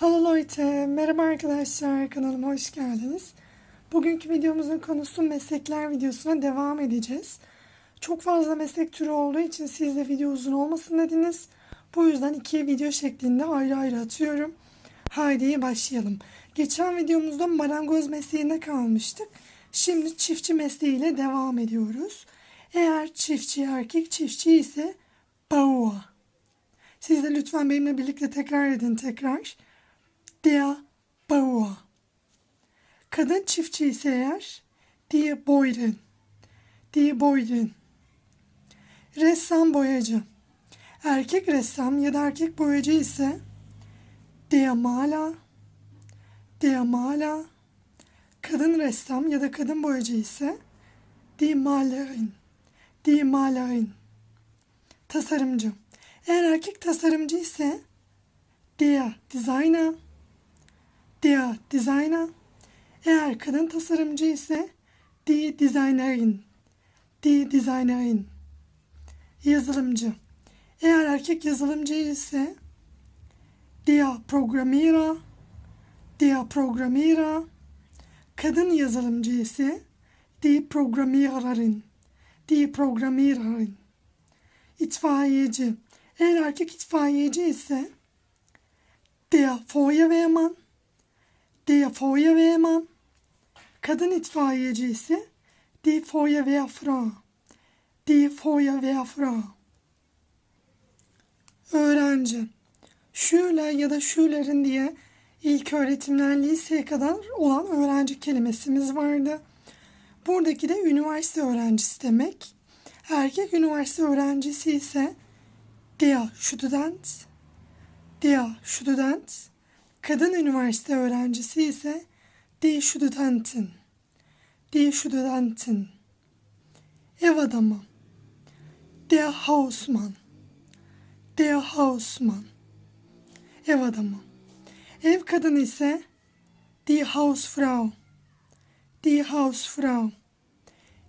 Hello Leute, merhaba arkadaşlar kanalıma hoş geldiniz. Bugünkü videomuzun konusu meslekler videosuna devam edeceğiz. Çok fazla meslek türü olduğu için siz de video uzun olmasın dediniz. Bu yüzden iki video şeklinde ayrı ayrı atıyorum. Haydi başlayalım. Geçen videomuzda marangoz mesleğinde kalmıştık. Şimdi çiftçi mesleğiyle devam ediyoruz. Eğer çiftçi erkek çiftçi ise baua. Siz de lütfen benimle birlikte tekrar edin tekrar. Der Bauer. Kadın çiftçi ise eğer die Bäuerin. Die Bäuerin. Ressam boyacı. Erkek ressam ya da erkek boyacı ise der Maler. Der Maler. Kadın ressam ya da kadın boyacı ise die Malerin. Die Malerin. Tasarımcı. Eğer erkek tasarımcı ise der Designer der Designer. Eğer kadın tasarımcı ise die Designerin. Die Designerin. Yazılımcı. Eğer erkek yazılımcı ise der Programmierer. Der Programmierer. Kadın yazılımcı ise die Programmiererin. Die Programmiererin. İtfaiyeci. Eğer erkek itfaiyeci ise der Feuerwehrmann. Der Feuerwehrmann. Kadın itfaiyeci ise die Feuerwehrfrau. Die Feuerwehrfrau. Öğrenci. Şüler ya da şülerin diye ilk öğretimden liseye kadar olan öğrenci kelimesimiz vardı. Buradaki de üniversite öğrencisi demek. Erkek üniversite öğrencisi ise der Student. Der Student. Kadın üniversite öğrencisi ise die Studentin. Die Studentin. Ev adamı. Der Hausmann. Der Hausmann. Ev adamı. Ev kadını ise die Hausfrau. Die Hausfrau.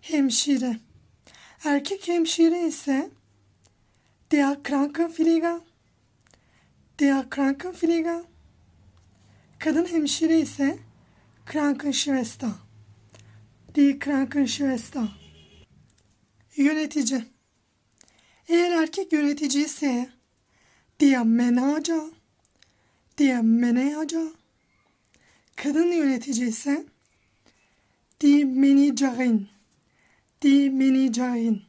Hemşire. Erkek hemşire ise der Krankenpfleger. Der Krankenpfleger. Kadın hemşire ise Krankenschwester. Die Krankenschwester. Yönetici. Eğer erkek yönetici ise der Manager. Der Manager. Kadın yönetici ise die Managerin. Die Managerin.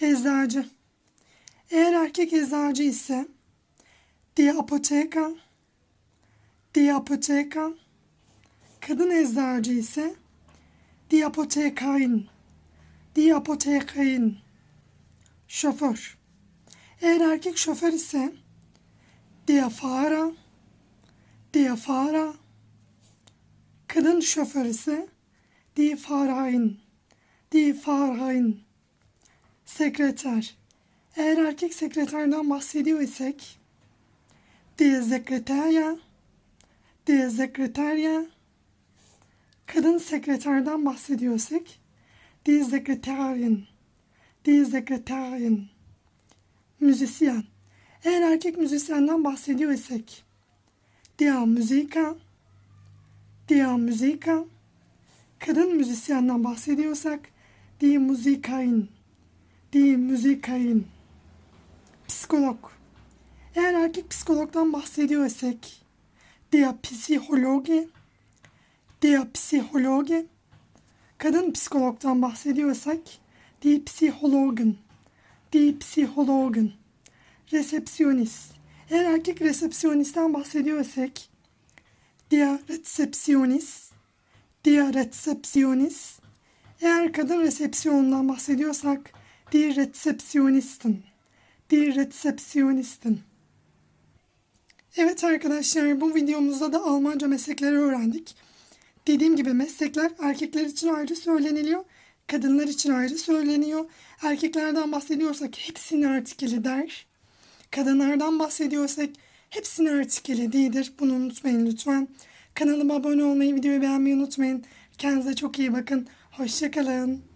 Eczacı. Eğer erkek eczacı ise die Apotheker. Die Apotheker. Kadın eczacı ise die Apothekerin. Die Apothekerin. Şoför. Eğer erkek şoför ise der Fahrer. Der Fahrer. Kadın şoför ise die Fahrerin. Die Fahrerin. Sekreter. Eğer erkek sekreterden bahsediyor isek die Sekreterya. Die Sekreterya. Kadın sekreterden bahsediyorsak die Sekreterin. Die Sekreterin. Müzisyen. Eğer erkek müzisyenden bahsediyor isek der Musiker. Der Musiker. Kadın müzisyenden bahsediyorsak die Musikerin. Die Musikerin. Psikolog. Eğer erkek psikologdan bahsediyorsak der Psychologe, der Psychologe. Kadın psikologdan bahsediyorsak die Psychologen, die Psychologen. Resepsiyonist. Eğer erkek resepsiyonistten bahsediyorsak der Rezepsiyonist, der Rezepsiyonist. Eğer kadın resepsiyondan bahsediyorsak die Rezepsiyonisten, die Rezepsiyonisten. Evet arkadaşlar bu videomuzda da Almanca meslekleri öğrendik. Dediğim gibi meslekler erkekler için ayrı söyleniliyor. Kadınlar için ayrı söyleniyor. Erkeklerden bahsediyorsak hepsini artikeli der. Kadınlardan bahsediyorsak hepsini artikeli değildir. Bunu unutmayın lütfen. Kanalıma abone olmayı, videoyu beğenmeyi unutmayın. Kendinize çok iyi bakın. Hoşçakalın.